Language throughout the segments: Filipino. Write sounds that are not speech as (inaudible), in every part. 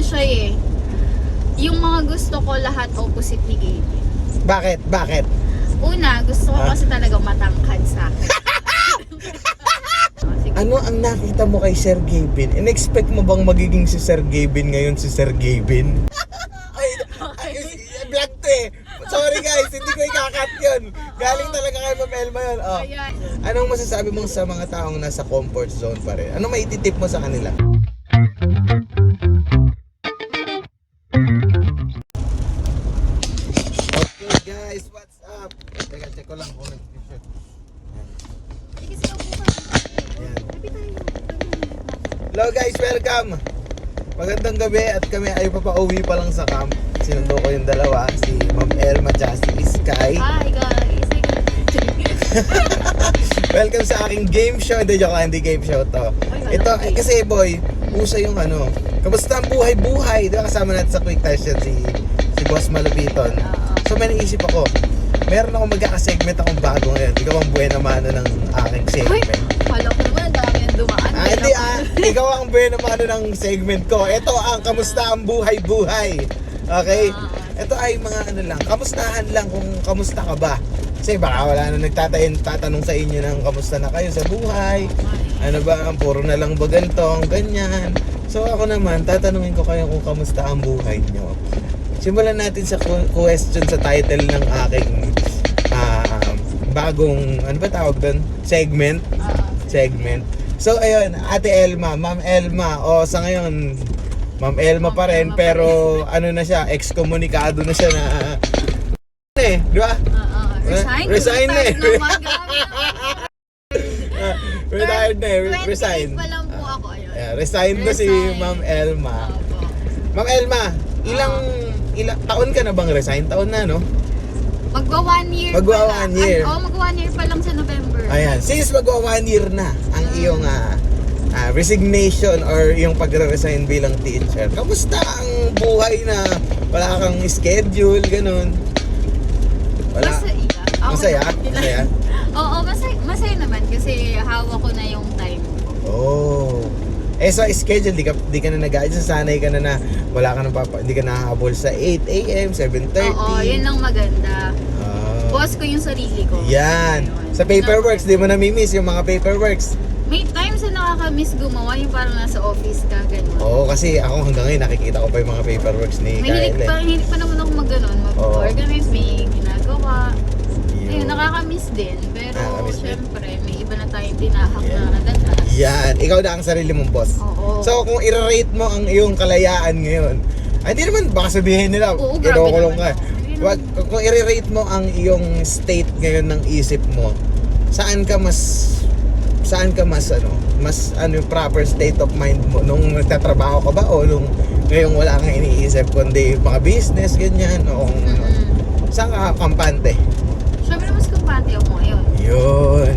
siya eh. Yung mga gusto ko lahat opposite ni Gaby. Bakit? Bakit? Una, gusto ko Ah. kasi talaga matangkad sa akin. (laughs) Ano ang nakita mo kay Sir Gavin? In-expect mo bang magiging si Sir Gavin ngayon si Sir Gavin? (laughs) ay, ay, vlog to eh. Sorry guys, hindi ko ikakat yun. Galing talaga kay Ma'am Elma yun. Oh. Ayan. Anong masasabi mo sa mga taong nasa comfort zone pa rin? Ano maititip mo sa kanila? Welcome! Magandang gabi at kami ay papauwi pa lang sa camp. Sinundo ko yung dalawa, si Ma'am Elma at si Sky. Hi guys. (laughs) Welcome sa aking game show. Hindi, joke lang, hindi game show to. Ito, eh, kasi boy, uso yung ano, kamusta ang buhay-buhay? Di ba kasama natin sa quick touch yan si, si Boss Malupiton. So may naisip ako, meron akong magkakasegment akong bago ngayon. Ikaw ang buhay naman ng aking segment. Dumaan. Ah, hindi ah. Ikaw ang buhay naman ng segment ko. Ito ang kamusta ang buhay-buhay. Okay? Ito ay mga ano lang, kamustahan lang kung kamusta ka ba. Kasi baka wala na nagtatayin, tatanong sa inyo ng kamusta na kayo sa buhay. Ano ba, ang puro na lang ba ganito, ang ganyan. So ako naman, tatanungin ko kayo kung kamusta ang buhay nyo. Simulan natin sa question sa title ng aking ah, bagong, ano ba tawag doon? Segment Ah, segment. So ayun, Ate Elma, Ma'am Elma. O sa ngayon, Ma'am Elma pa rin Elma pa pero ano na siya, excommunicado na siya na eh, di ba? ah, ah. Resign. Resign na eh. (laughs) Retired. Ah, na eh, 28 resign. pa lang po ako. Ayun. Yeah, resign na si Resign. Ma'am Elma. Opo. Ma'am Elma, ilang ilang taon ka na bang resign? Taon na, no? Magwa one year Magwa pa lang. one year. Ay, oh, magwa one year pa lang sa November. Ayan, since magwa one year na ang iyong ah, ah, resignation or yung pagre-resign bilang teacher, kamusta ang buhay na wala kang schedule, ganun? Wala. Masaya. Okay. Masaya? Masaya? (laughs) Oo, masaya, masaya naman kasi hawak ko na yung time ko. Oh. Eh sa schedule, di ka, di ka na nag sanay ka na na wala ka na papa, di ka nahabol sa 8 a.m., 7.30. Oo, yun ang maganda. Boss ko yung sarili ko. Yan. Ayun. Sa paperworks, di mo namimiss yung mga paperworks. May times na nakaka-miss gumawa yung parang nasa office ka, ganun. Oo, kasi ako hanggang ngayon nakikita ko pa yung mga paperworks ni Mahilig Kyle. pa, eh. mahilig pa naman ako mag-ganon, mag-organize, may ginagawa. Yun. Ayun, nakaka-miss din. Pero Nakaka-miss din. syempre, may iba na tayong tinahak Yeah. na nagatas. Yan, ikaw na ang sarili mong boss. Oo. So kung i-rate mo ang iyong kalayaan ngayon, ay hindi naman baka sabihin nila, Oo, grabe kinukulong ka. naman. Hindi Wag, kung i-rate mo ang iyong state ngayon ng isip mo, saan ka mas saan ka mas ano, mas ano yung proper state of mind mo nung nagtatrabaho ka ba o nung ngayong wala kang iniisip kundi mga business ganyan o kung ano. Saan ka kampante? Syempre, mas kampante ako ngayon. Yun.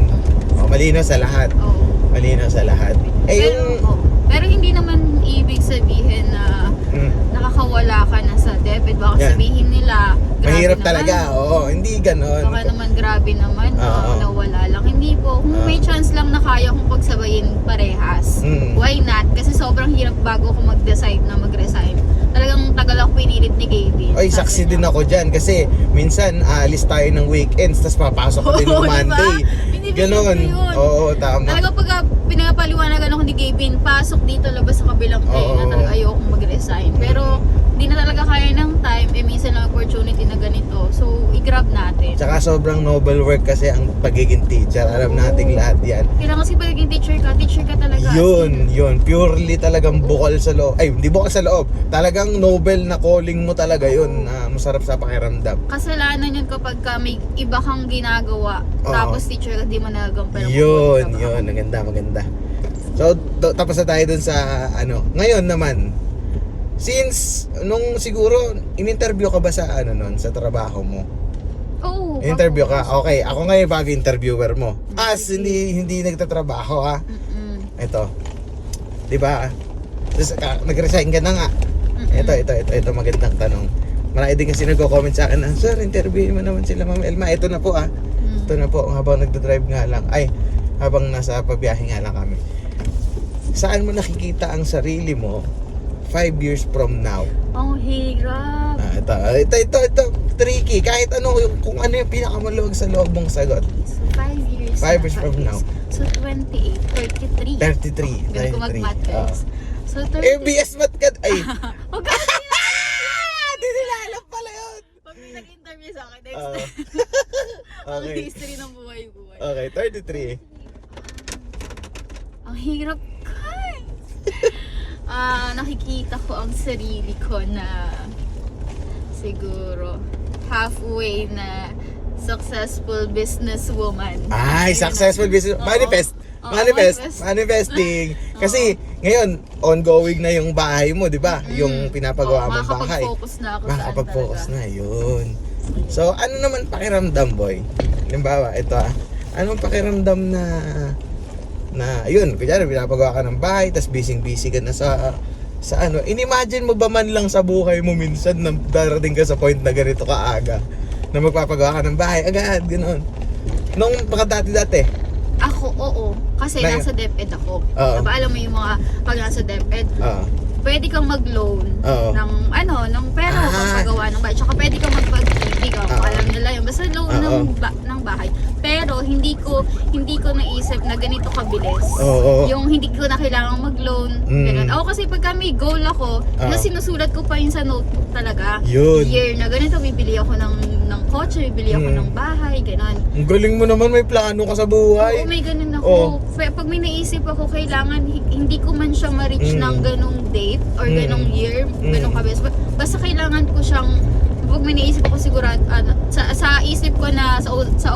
O, malinaw sa lahat. Oo. Malinaw sa lahat. Eh pero, yung oo. pero hindi naman ibig sabihin na mm, nakakawala ka na sa debit. Baka Yan. sabihin nila, mahirap naman. talaga. Oo, hindi ganon. Baka naman grabe naman na Oo. nawala lang. Hindi po. Kung may chance lang na kaya kong pagsabayin parehas, Mm. why not? Kasi sobrang hirap bago ko mag-decide na mag-resign. Talagang tagal ako pinilit ni Gavin. Ay, saksi din ako dyan kasi minsan aalis tayo ng weekends tapos papasok ko din ng Oo? Monday. Hindi Ganon. believe ko yun. Oo, tama. Talaga pag ah, pinapaliwanagan ako ni Gavin, pasok dito, labas sa kabilang Oo. na talaga ayokong mag-resign. Pero hindi na talaga kaya ng time, eh minsan lang opportunity na ganito. So, i-grab natin. Tsaka sobrang noble work kasi ang pagiging teacher. Alam nating lahat yan. Kailangan kasi pagiging teacher ka, teacher ka talaga. Yun, yun. Purely talagang bukal sa loob. Ay, hindi bukal sa loob. Talagang noble na calling mo talaga yun. Na masarap sa pakiramdam. kasalanan yun kapag ka may iba kang ginagawa Oo. tapos teacher ka di mo nagagampan ang Yun, trabaho. yun. Maganda, maganda. So, tapos na tayo dun sa ano. Ngayon naman, since nung siguro in-interview ka ba sa ano nun, sa trabaho mo? Interview ka. Okay, ako ngayon bago interviewer mo. As hindi hindi nagtatrabaho ha. Mm-mm. Ito. 'Di ba? Tapos, ka- nag-resign ka na nga. Mm-mm. Ito, ito, ito, ito magandang tanong. Marami din kasi nagko-comment sa akin na, Sir, interview mo naman sila Ma'am Elma. Ito na po ah. Mm. Ito na po, habang nagdadrive nga lang. Ay, habang nasa pabiyahe nga lang kami. Saan mo nakikita ang sarili mo 5 years from now? Ang hirap. Ah, ito, ito, ito, ito, tricky. Kahit ano, yung, kung ano yung pinakamaluwag sa loob mong sagot. So, 5 years. Five years from now. So, 28, 33. 33. Ganun ko 33. mag-math, Ah. guys. So, 30. ABS mat ka. Ay, (laughs) Huwag ka hindi nila alam pala yun. Pag may nag-interview sa akin, next Ah. (laughs) Ang okay. history ng buhay-buhay. Okay, 33. Ang hirap guys. (laughs) Ah, nakikita ko ang sarili ko na siguro halfway na successful businesswoman. Ay, Ayun successful na. business. Oo. Manifest. Oo, manifest. manifest. Manifesting. (laughs) Kasi, ngayon, ongoing na yung bahay mo, di ba? Mm. Yung pinapagawa Oo, mong bahay. makakapag-focus na ako Makakapag-focus saan na, yun. So, ano naman pakiramdam, boy? Halimbawa, ito ah. Anong pakiramdam na na yun, kunyari pinapagawa ka ng bahay, tapos busy-busy ka na sa sa ano, inimagine mo ba man lang sa buhay mo minsan na darating ka sa point na ganito ka aga na magpapagawa ka ng bahay agad, ganoon. Nung mga dati-dati, Ako, oo. Kasi Na- nasa DepEd ako. Oo. Diba, alam mo yung mga pag nasa DepEd, ah, pwede kang mag-loan Oo. ng ano, ng pera Ah. ah. pagawa ng bahay. Tsaka pwede kang magpag-ibig. Oo. Oh, alam nila yun. Basta loan Oo. ng, ba- ng bahay. Pero hindi ko hindi ko naisip na ganito kabilis. Oo. Yung hindi ko na kailangan mag-loan. Mm. Ganun. Ako kasi pagka may goal ako, Oo. na sinusulat ko pa yun sa notebook talaga. Yun. Year na ganito, bibili ako ng, ng kotse, bibili ako Mm. ng bahay, ganun. ang galing mo naman may plano ka sa buhay. Oo, may ganun ako. Pe- Pag may naisip ako, kailangan hi- hindi ko man siya ma-reach Mm. ng ganong date or Mm. ganong year, Mm. ganong kabes. Ba- Basta kailangan ko siyang pag may naisip ako sigurado ano, sa, sa isip ko na sa sa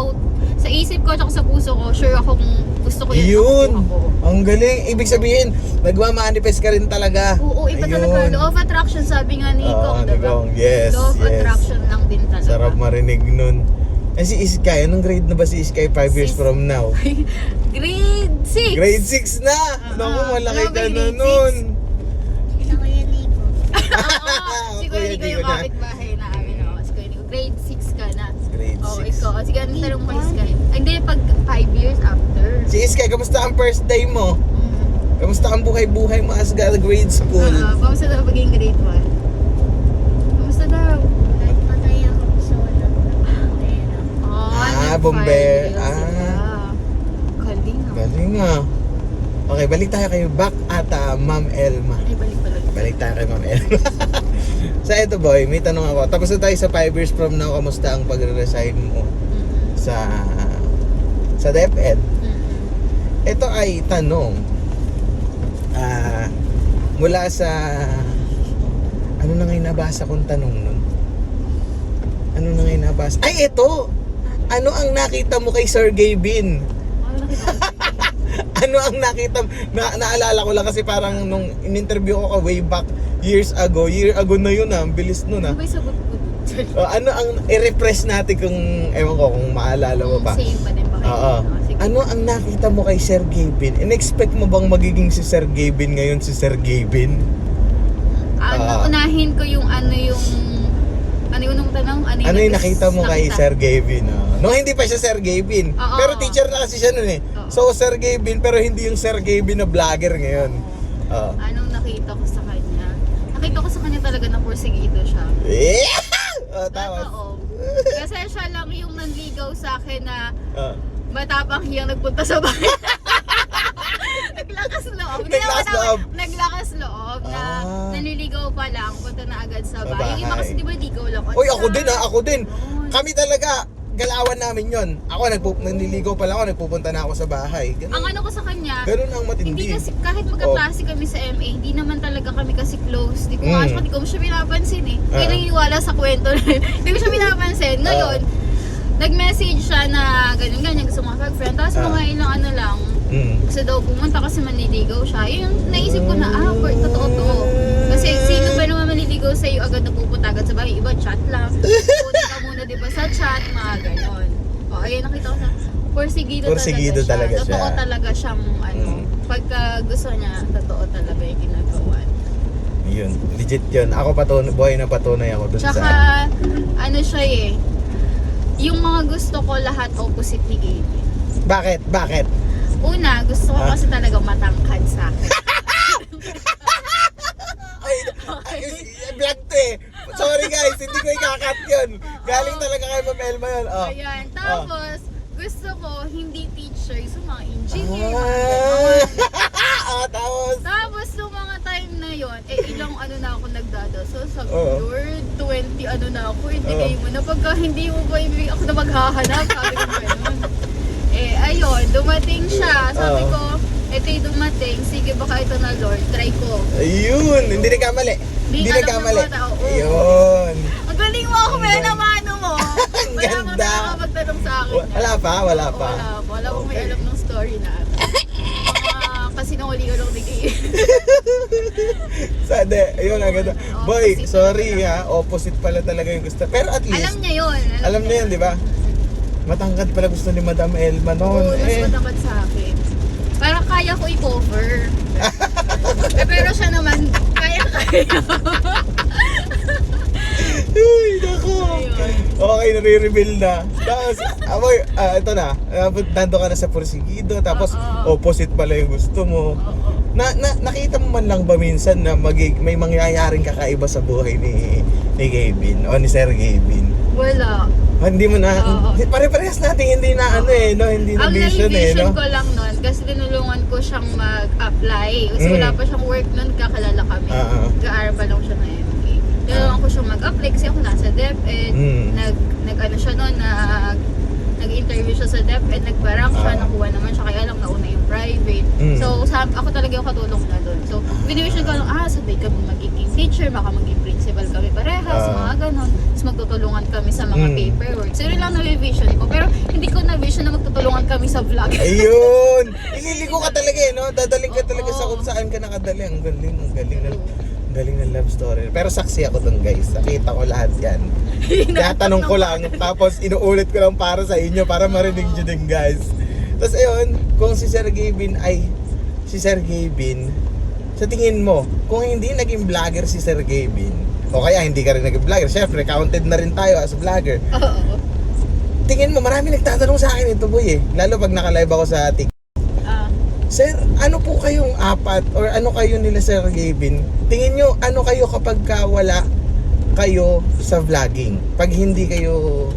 sa isip ko at sa puso ko, sure akong gusto ko yun. Yun. makukuha ko. Ang galing. Ibig sabihin, nagmamanifest ka rin talaga. Oo, iba talaga. Law of attraction, sabi nga ni Oo, Kong, diba? Yes, Law of yes. attraction lang din talaga. Sarap marinig nun. Eh si Iskay, anong grade na ba si Iskay 5 years from now? (laughs) Grade 6! Grade 6 na! Naku, Ah, malaki ka na nun. Sila Kuya Nico. (laughs) Oo, si Kuya Nico yung kapitbahay namin. Oo, si Kuya Nico. Grade 6 ka na. Grade Oo, 6. ikaw. Sige, ano tanong mo Sky? Ay, Hindi, pag 5 years after. Si Iskay, kamusta ang first day mo? Mm. Kamusta ang buhay-buhay mo as a grade school? Ah, kamusta daw pagiging grade 1? Kamusta daw? Nagpatay ako sa walang pera. Oh, Ah, bomber. Ah. Galing ah. Galing ah. Okay, balik tayo kayo back at ah, Ma'am Elma. Ay, balik pala. Balik tayo kay Ma'am Elma. (laughs) sa ito boy, may tanong ako. Tapos na tayo sa 5 years from now, kamusta ang pagre-resign mo sa sa DepEd? Ito ay tanong ah mula sa ano na ngayon nabasa kong tanong nun? Ano na ngayon nabasa? Ay, ito! Ano ang nakita mo kay Sir Gavin? (laughs) Ano ang nakita na, naalala ko lang kasi parang nung in-interview ko ka way back years ago year ago na yun ah ang bilis nun ah Ano ba yung sagot ko? O, ano ang i-refresh natin kung ewan ko kung maalala mo pa Same pa din ba kayo? Oo. Sige. Ano ang nakita mo kay Sir Gavin? In-expect mo bang magiging si Sir Gavin ngayon si Sir Gavin? Ano, Ah. unahin ko yung ano yung ano yung unang tanong? Ano yung, Ano yung nakita mo kay? Sir Gavin? ah? Nung hindi pa siya Sir Gavin. Oo. Pero teacher na kasi siya nun eh. Oo. So Sir Gavin pero hindi yung Sir Gavin na vlogger ngayon. Oo. Anong nakita ko sa kanya? Nakita ko sa kanya talaga na porsigido siya. Yeah! (laughs) Oh, tapos. Totoo. Kasi siya lang yung nanligaw sa akin na Ah. matapang yung nagpunta sa bahay. (laughs) naglakas loob. Naglakas ako- loob. Naglakas loob na Ah. nanliligaw pa lang, punta na agad sa bahay. Yung iba kasi di ba ligaw lang. Uy, ako din ah, ako din. Oo. Kami talaga, galawan namin yon. Ako, nagpu- nanliligaw pa lang ako, nagpupunta na ako sa bahay. Ang Ganun, ano ko sa kanya, ganun ang matindi. Hindi kasi, kahit magkaklase kami sa MA, hindi naman talaga kami kasi close. Di ko Mm. siya, di ko siya pinapansin eh. Kaya Ah. naniniwala sa kwento na yun. Hindi ko siya pinapansin. Ngayon, nag-message siya na ganyan ganyan gusto mo mag-friend. Tapos Ah. mga ilang ano lang, Mm. gusto daw pumunta kasi manliligaw siya. Yun, naisip ko na, ah, for, totoo to. Kasi sino ba naman manliligaw sa iyo agad na pupunta agad sa bahay? Iba chat lang. (laughs) Pupunta ka muna di chat, mga ganon. O, ayun, nakita ko sa Porsigido, Porsigido talaga, talaga siya. Totoo talaga siyang, ano, Mm. pagka gusto niya, totoo talaga yung ginagawa. Yun, legit yun. Ako patunay, buhay na patunay ako dun Tsaka, sa... ano siya eh, yung mga gusto ko lahat opposite ni Gaby. Bakit? Bakit? Una, gusto ko Ah? kasi talaga matangkad sa akin. (laughs) Ay, Ay, vlog to eh. Sorry guys, hindi ko ikakat yun. Galing talaga kay Ma'am Elma yun. Oh. Ayan. Tapos, gusto ko hindi teacher, so mga engineer, mga ganon. Ah. (laughs) oh, tapos. Tapos, nung mga time na yon eh ilang ano na ako nagdada. So, sabi Oo. ko, Lord, 20 ano na ako, ibigay mo na. Pagka hindi mo pa ibigay ako na maghahanap, sabi ko ganun. Eh, ayun, dumating siya. Sabi Oo. ko, ito yung dumating, sige baka ito na Lord, try ko. Ayun, hindi nagkamali. Di Hindi alam ng nagkamali. mga tao. Oo. Ayun. Ang galing mo ako, may Ang Ang Wala ganda. nakakapagtanong sa akin. Wa- Wala pa, wala pa. Wala, wala akong may alam ng story na. Mga kasi nahuli ko lang ni Kay. (laughs) Sade, ayun ang ganda. Boy, sorry ha, opposite pala talaga yung gusto. Pero at least, alam niya yun. alam niya yun, di ba? Matangkad pala gusto ni Madam Elma noon. Oo, mas eh, matangkad sa akin. Parang kaya ko i-cover. (laughs) eh, pero siya naman, kaya-kaya. Okay, nare-reveal na. Tapos, amoy, ah, ito na. Uh, nando ka na sa porsigido. Tapos, Oo. opposite pala yung gusto mo. Na, na, nakita mo man lang ba minsan na magig, may mangyayaring kakaiba sa buhay ni, ni Gavin o ni Sir Gavin? Wala. Ah, Hindi mo na, Oo. hindi- pare-parehas natin hindi na ano eh, no? Hindi na Ang vision eh, na-vision no? ko lang nun, kasi tinulungan ko siyang mag-apply. Kasi Mm. wala pa siyang work nun, kakalala kami. Ah, ah. Ga-aaral pa lang siya na Tinulungan ko siyang mag-apply kasi ako nasa DepEd. Mm. Nag, nag ano siya nun, nag, nag-interview siya sa DepEd, nagparang siya, Ah. nakuha naman siya, kaya lang nauna yung private. Mm. So, sa, ako talaga yung katulong na doon. So, binivision ko ah, sabay kami magiging teacher, baka maging principal kami parehas, Ah. mga ganon. Tapos magtutulungan kami sa mga Mm. paperwork. So, yun lang na-vision ko. Pero, hindi ko na-vision na magtutulungan kami sa vlog. Ayun! (laughs) Ililigo ka talaga eh, no? Dadaling ka talaga sa kung saan ka nakadali. Ang galing, ang galing ang galing ng love story. Pero saksi ako dun guys. Nakita ko lahat yan. (laughs) Kaya tanong ko lang, tapos inuulit ko lang para sa inyo, para marinig nyo din guys. Tapos ayun, kung si Sir Gavin ay, si Sir Gavin, sa tingin mo, kung hindi naging vlogger si Sir Gavin, o kaya hindi ka rin naging vlogger, syempre counted na rin tayo as vlogger. Oo. Tingin mo, marami nagtatanong sa akin ito boy eh. Lalo pag nakalive ako sa TikTok. Sir, ano po kayong apat or ano kayo nila Sir Gavin? Tingin nyo, ano kayo kapag ka wala kayo sa vlogging? Pag hindi kayo...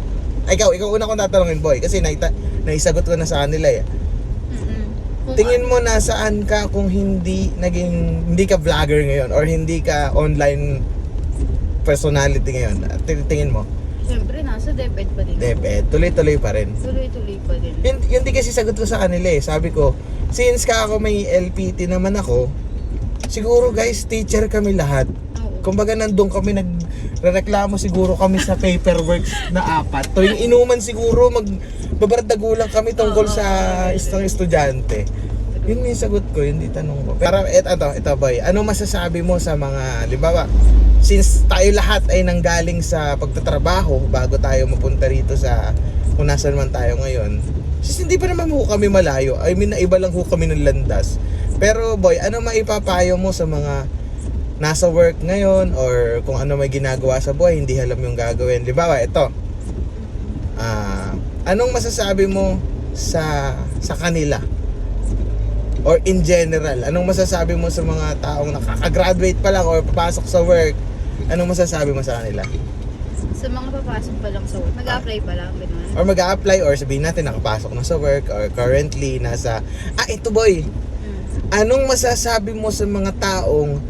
Ay, ikaw, ikaw una kong tatanungin, boy. Kasi naita, naisagot ko na sa kanila eh. mm-mm. Tingin mo nasaan ka kung hindi naging hindi ka vlogger ngayon or hindi ka online personality ngayon? Tin- Tingin mo? Siyempre, nasa DepEd pa din. Deped, tuloy-tuloy pa rin. Tuloy-tuloy pa din. Yun, yun din kasi sagot ko sa kanila eh. Sabi ko, since ka ako may LPT naman ako, siguro guys, teacher kami lahat. Kumbaga nandun kami nagreklamo siguro kami sa paperworks na apat. To yung inuman siguro mag babardagulan kami tungkol sa isang estudyante. Yun yung sagot ko, yun di tanong ko. Pero et, ito, ito boy, ano masasabi mo sa mga, libawa, since tayo lahat ay nanggaling sa pagtatrabaho bago tayo mapunta rito sa kung nasan man tayo ngayon. Since hindi pa naman ho kami malayo, I mean, naiba lang ho kami ng landas. Pero boy, ano maipapayo mo sa mga nasa work ngayon or kung ano may ginagawa sa buhay, hindi alam yung gagawin. Di ba? Ito. Ah, anong masasabi mo sa sa kanila? Or in general, anong masasabi mo sa mga taong nakaka-graduate pa lang or papasok sa work? Anong masasabi mo sa kanila? Sa mga papasok pa lang sa work, nag-apply pa lang, gano'n. Or mag apply or sabihin natin nakapasok na sa work or currently nasa Ah, ito boy. Mm. Anong masasabi mo sa mga taong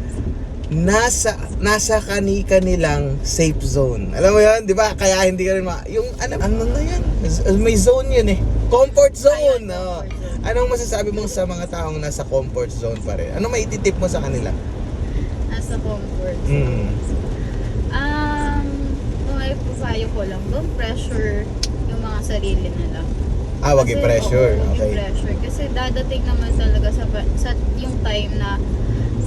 nasa nasa kanika nilang safe zone. Alam mo 'yun, 'di ba? Kaya hindi ka rin ma yung ano ano na 'yan? May zone 'yun eh. Comfort zone. Ayun, oo. comfort zone. Anong masasabi mo sa mga taong nasa comfort zone pa rin? Ano maititip mo sa kanila? Nasa comfort. Mm. Papayo ko lang, don't pressure yung mga sarili nila. Ah, wag i-pressure. oo, Okay. i-pressure. Kasi dadating naman talaga sa, sa yung time na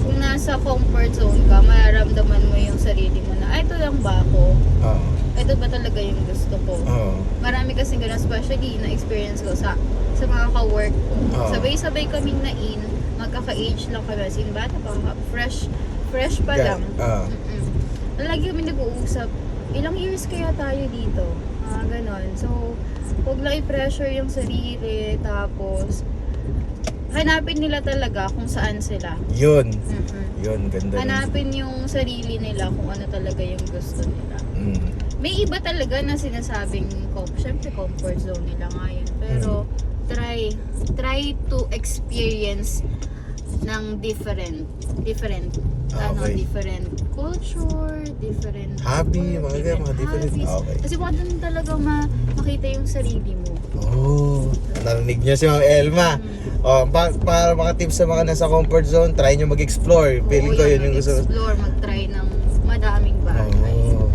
kung nasa comfort zone ka, mararamdaman mo yung sarili mo na, ay, ito lang ba ako? Oo. Ito ba talaga yung gusto ko? Oo. Marami kasi ganun, especially na experience ko sa sa mga ka-work ko. Oo. Sabay-sabay kaming na-in, magkaka-age lang kami, as in bata pa, fresh, fresh pa Yeah. lang. Oo. Mm-mm. Lagi kami nag-uusap, ilang years kaya tayo dito? Ah, ganon. So, huwag lang i-pressure yung sarili, tapos, hanapin nila talaga kung saan sila. Yun. Mhm. Yun, ganda. Hanapin yung sarili nila kung ano talaga yung gusto nila. Mm. May iba talaga na sinasabing, syempre comfort zone nila nga yun. Pero try, try to experience ng different, different, ano, Okay. different culture, different Hobby, mga ganyan, mga different- okay. Kasi baka doon talaga ma- makita yung sarili mo. Oh, narinig niyo si Ma'am Elma. Oh, pa- para mga tips sa mga nasa comfort zone, try nyo mag-explore. Feeling ko yun yung gusto. Explore, mag-try ng madaming bagay. Oh.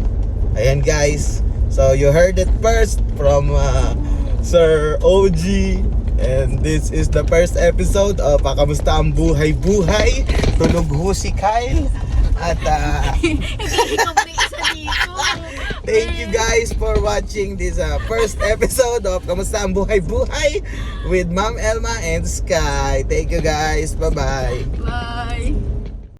Ayan guys. So you heard it first from uh, Sir OG. And this is the first episode of uh, Kamusta ang Buhay-Buhay. Tulog ho si Kyle. At uh, (laughs) thank you guys for watching this uh, first episode of Kamusta ang Buhay-Buhay with Ma'am Elma and Sky. Thank you guys. Bye-bye. Bye.